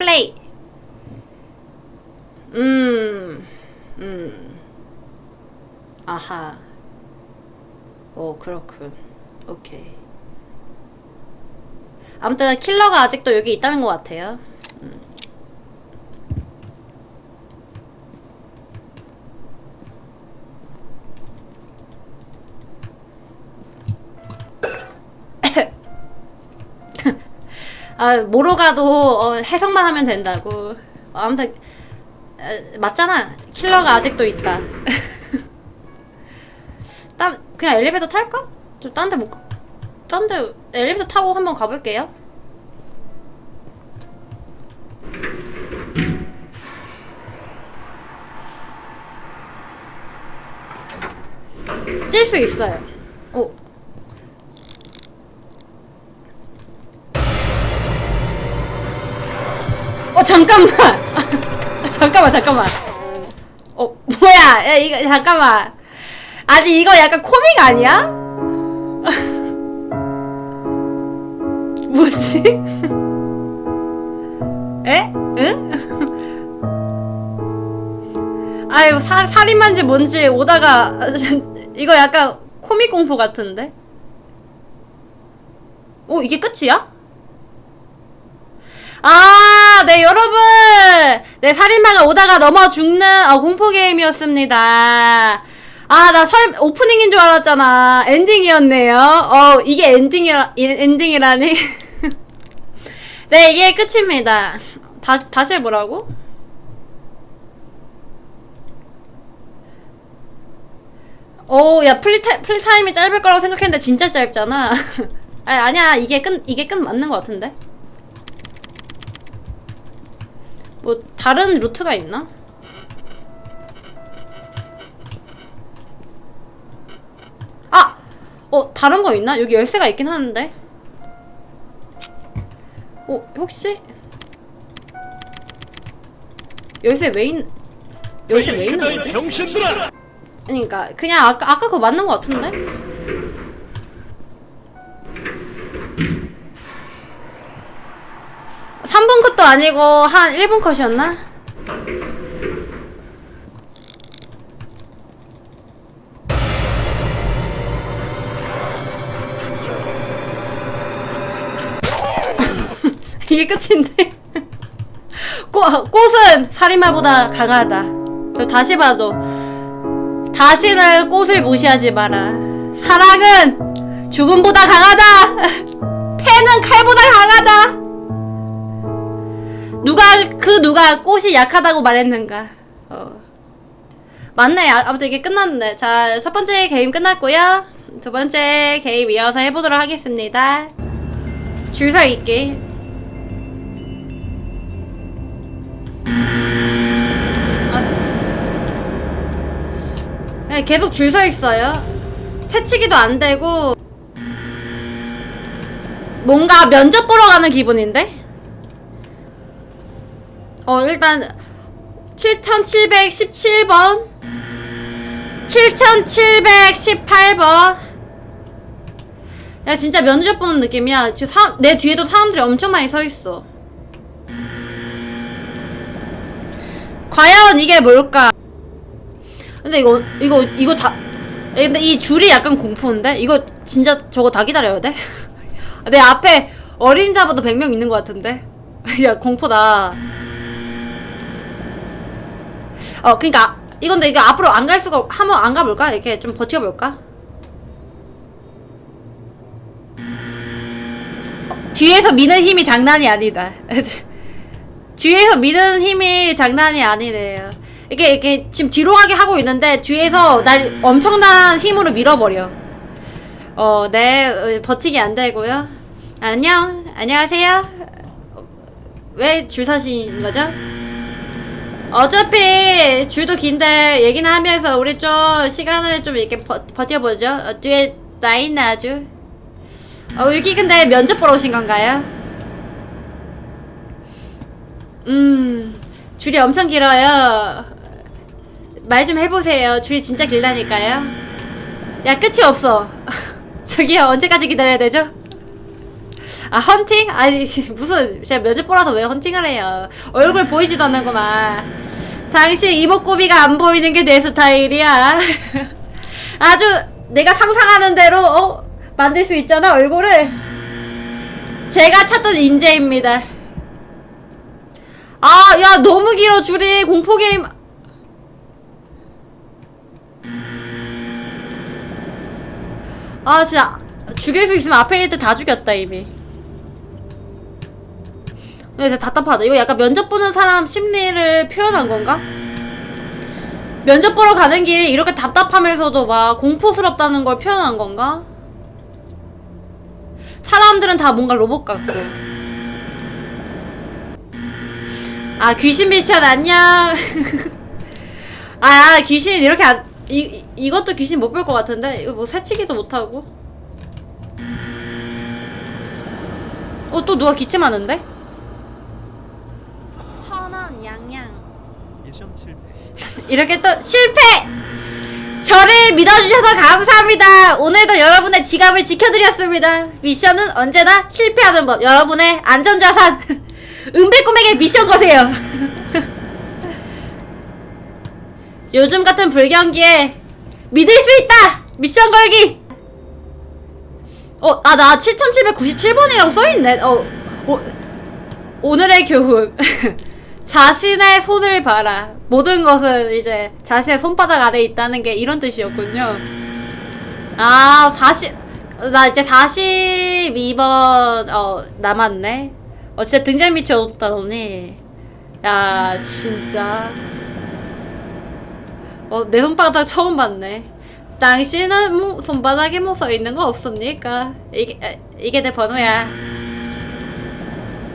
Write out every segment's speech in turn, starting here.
플레이. 음, 음. 아하. 오, 그렇군. 오케이. 아무튼 킬러가 아직도 여기 있다는 것 같아요. 음. 아, 모로 가도 어, 해석만 하면 된다고. 어, 아무튼 에, 맞잖아. 킬러가 아직도 있다. 딴 그냥 엘리베이터 탈까? 좀 딴 데못 가. 딴데 엘리베이터 타고 한번 가볼게요. 뛸 수 있어요. 잠깐만 잠깐만 잠깐만 어 뭐야 야 이거 잠깐만 아직 이거 약간 코믹 아니야? 뭐지? 에? 응? 아유 살 살인만지 뭔지 오다가 이거 약간 코믹 공포 같은데? 오 이게 끝이야? 아, 네, 여러분! 네, 살인마가 오다가 넘어 죽는, 어, 공포게임이었습니다. 아, 나 설, 오프닝인 줄 알았잖아. 엔딩이었네요. 어, 이게 엔딩이라, 이- 엔딩이라니? 네, 이게 끝입니다. 다시, 다시 해보라고? 오, 야, 플리타, 플리타임이 짧을 거라고 생각했는데 진짜 짧잖아. 아, 아니야. 이게 끝, 이게 끝 맞는 것 같은데? 뭐 다른 루트가 있나? 아! 어 다른 거 있나? 여기 열쇠가 있긴 하는데 어 혹시 열쇠 왜 있... 열쇠 왜 있는 거지? 그러니까 그냥 아까 아까 그거 맞는 거 같은데? 삼분 컷도 아니고 한 1분 컷이었나? 이게 끝인데? 꽃, 꽃은 살인마보다 강하다. 저 다시 봐도 다시는 꽃을 무시하지 마라. 사랑은 죽음보다 강하다. 패는 칼보다 강하다. 누가 그 누가 꽃이 약하다고 말했는가? 어. 맞네. 아, 아무튼 이게 끝났네. 자, 첫 번째 게임 끝났고요. 두 번째 게임 이어서 해보도록 하겠습니다. 줄서 있기. 네, 계속 줄 서 있어요. 퇴치기도 안 되고 뭔가 면접 보러 가는 기분인데? 어, 일단 7717번 7718번 야 진짜 면접 보는 느낌이야. 지금 사, 내 뒤에도 사람들이 엄청 많이 서 있어. 과연 이게 뭘까? 근데 이거 이거 이거 다 에, 근데 이 줄이 약간 공포인데 이거 진짜 저거 다 기다려야 돼? 내 앞에 어림잡아도 100명 있는 것 같은데 야 공포다 어 그니까 이건데 이거 앞으로 안 갈 수가 한번 안 가볼까 이렇게 좀 버텨볼까 어, 뒤에서 미는 힘이 장난이 아니다 뒤에서 미는 힘이 장난이 아니래요. 이게 이게 지금 뒤로 가게 하고 있는데 뒤에서 날 엄청난 힘으로 밀어버려. 어, 네 어, 버티기 안 되고요. 안녕, 안녕하세요. 왜 줄 서신 거죠? 어차피 줄도 긴데 얘기는 하면서 우리 좀 시간을 좀 이렇게 버, 버텨보죠. 어, 뒤에 나 있나 아주. 어, 여기 근데 면접 보러 오신 건가요? 음, 줄이 엄청 길어요. 말 좀 해보세요. 줄이 진짜 길다니까요. 야, 끝이 없어. 저기요, 언제까지 기다려야 되죠? 아 헌팅? 아니 무슨 제가 면접 보라서 왜 헌팅을 해요? 얼굴 보이지도 않는구만. 당신 이목구비가 안 보이는 게 내 스타일이야. 아주 내가 상상하는 대로 어, 만들 수 있잖아 얼굴을? 제가 찾던 인재입니다. 아 야 너무 길어 줄이. 공포게임. 아 진짜. 죽일 수 있으면 앞에 때다 죽였다 이미 근데 진짜 답답하다 이거 약간 면접 보는 사람 심리를 표현한 건가? 면접 보러 가는 길이 이렇게 답답하면서도 막 공포스럽다는 걸 표현한 건가? 사람들은 다 뭔가 로봇 같고 아 귀신 미션 안녕 아 귀신 이렇게 안, 이, 이것도 귀신 못 볼 것 같은데 이거 뭐 새치기도 못하고 어 또 누가 기침하는데? 천원 양양 미션 실패. 이렇게 또 실패! 저를 믿어주셔서 감사합니다. 오늘도 여러분의 지갑을 지켜드렸습니다. 미션은 언제나 실패하는 법. 여러분의 안전자산. 은배 꿈에게 미션 거세요. 요즘 같은 불경기에 믿을 수 있다! 미션 걸기! 어, 아, 나 7797번이라고 써있네. 어, 오, 오늘의 교훈. 자신의 손을 봐라. 모든 것은 이제 자신의 손바닥 안에 있다는 게 이런 뜻이었군요. 아, 40, 나 이제 42번, 어, 남았네. 어, 진짜 등잔 밑이 어둡다, 너니. 야, 진짜. 어, 내 손바닥 처음 봤네. 당신은 뭐, 손바닥에 뭐써 있는 거 없습니까? 이게, 아, 이게 내 번호야.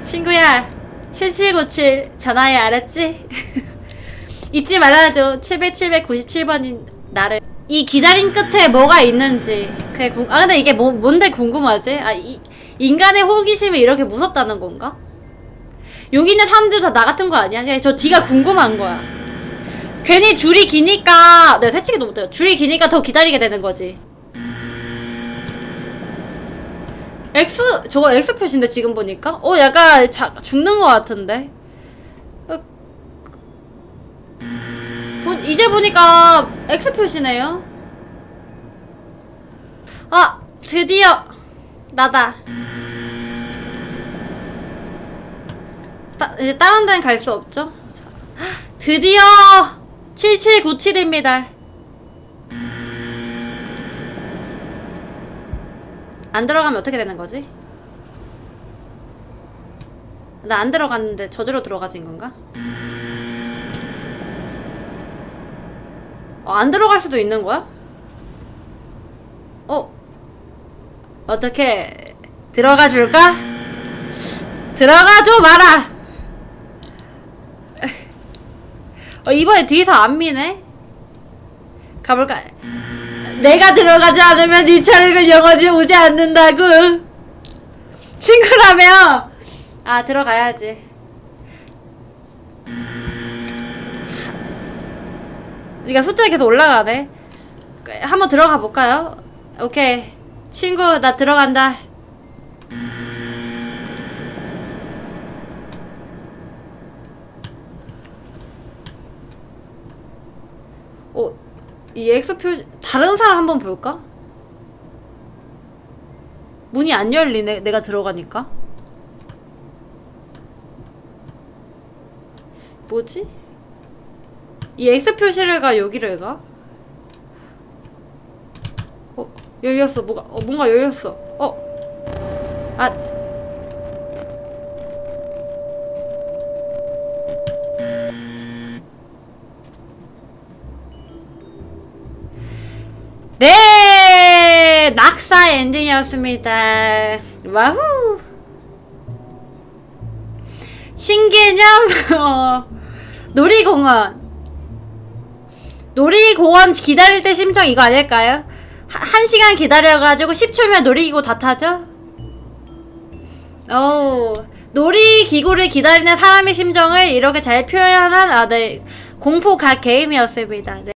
친구야, 7797 전화해 알았지? 잊지 말아줘. 7797번인 나를. 이 기다림 끝에 뭐가 있는지. 그게 궁, 아, 근데 이게 뭐, 뭔데 궁금하지? 아, 이, 인간의 호기심이 이렇게 무섭다는 건가? 여기 있는 사람들 다 나 같은 거 아니야? 그냥 저 뒤가 궁금한 거야. 괜히 줄이 기니까, 내가 새치기도 못해요. 줄이 기니까 더 기다리게 되는 거지. X, 저거 X 표시인데 지금 보니까? 어, 약간 자, 죽는 것 같은데? 어, 보, 이제 보니까 X 표시네요. 아, 드디어 나다. 따, 이제 다른 데는 갈 수 없죠? 자, 드디어 7797입니다. 안 들어가면 어떻게 되는 거지? 나 안 들어갔는데 저절로 들어가진 건가? 어, 안 들어갈 수도 있는 거야? 어? 어떻게 들어가 줄까? 들어가 줘 마라! 어, 이번에 뒤에서 안 미네? 가볼까? 내가 들어가지 않으면 네 차례는 영원히 오지 않는다고. 친구라며. 아 들어가야지. 그러니까 숫자 계속 올라가네. 한번 들어가 볼까요? 오케이. 친구 나 들어간다. 어, 이 X 표시 다른 사람 한번 볼까? 문이 안 열리네. 내가 들어가니까. 뭐지? 이 X 표시를 가 여기를 가? 어 열렸어. 뭐가 어 뭔가 열렸어. 어. 아. 낙사 엔딩이었습니다. 와후! 신개념, 어, 놀이공원. 놀이공원 기다릴 때 심정 이거 아닐까요? 하- 한 시간 기다려가지고 10초면 놀이기구 다 타죠? 오, 놀이기구를 기다리는 사람의 심정을 이렇게 잘 표현한, 아, 네. 공포 각 게임이었습니다. 네.